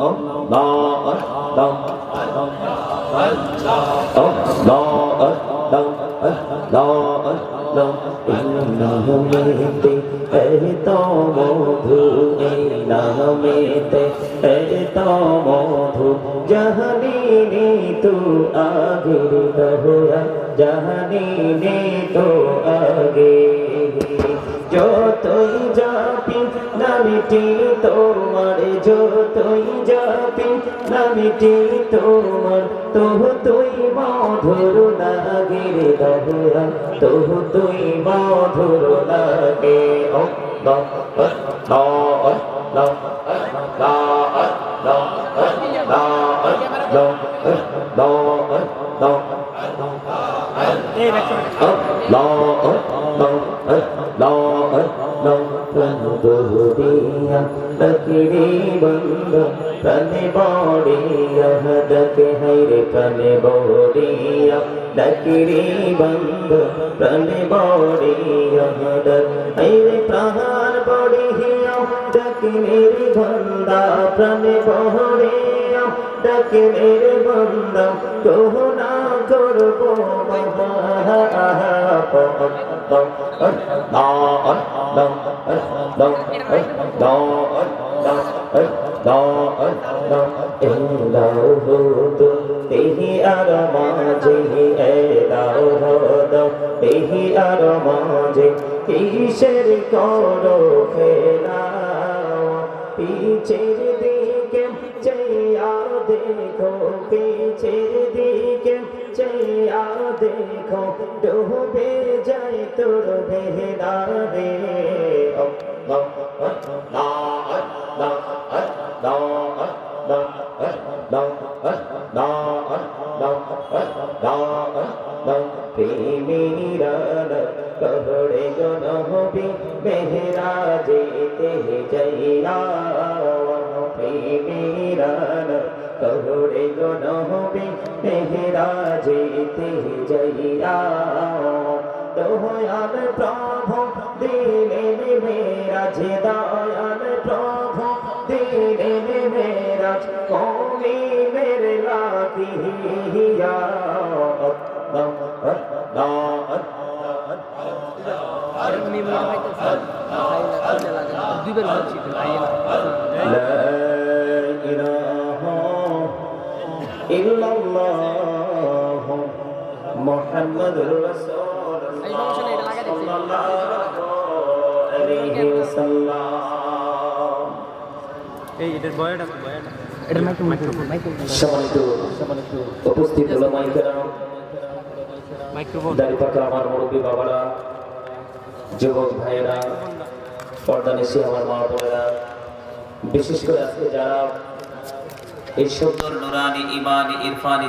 ống đo ớt, đông. Ống đo ớt, đông. Đo ớt, đông. In đo mê tê ê to mô thư in đo mê tê ê to mô thư jahani ni tu aguru dahura jahani ni tu agi jo tu japi নামিটি তোমার যতই যাবি নামিটি তোমার তহ তুই মধুর লাগে রে দহরা তহ তুই মধুর লাগে ও দ দ দ দ No, no, no, no. দিয়া লকড়ি বন্ধ কানে বড়িয়া হদকে হরে কানে বড়িয়া লকড়ি বন্ধ কানে বড়িয়া হদক হরে প্রাণ বড়িয়া দকিনের বন্দা প্রাণ বড়িয়া দকিনের বন্দা কোহনা করব মহা আহা পম পম অ তেহি আর মাঝে এলাও হদ তেহি আর মাঝে কিসের করো খেলা পিছের দিকে চেয়া দেখো পিছের দিকে চেয়া দেখো দেখো ডুবে যাই তোর বেহেদারে প্রেমীরা কহড়ে গনহবি মেহরা যেতে যাইয়া প্রেমীরা কহরে গো নহবি মেহরাজে তেহি জহিরা। দয়াল প্রভু দিলেন মেরাজ দয়াল প্রভু দিলেন মেরাজ কমি মের লাগিয়া الله محمد رسول এই সমস্যা নেই, এটা লাগাই দিচ্ছি। صلى الله عليه وسلم এই এটার বয়াটা বয়াটা এটার মাইক্রোফোন মাইক্রোফোন সম্মানিত উপস্থিত ওলামাই কেরাম মাইক্রোফোন দাঁড়িপাকা আমার মুরব্বী বাবারা যুবক ভাইয়েরা পর্দা নিশি আমার মা বোনেরা বিশেষ করে আজকে যারা এই সুন্দর নুরানি ইমানি ইরফানি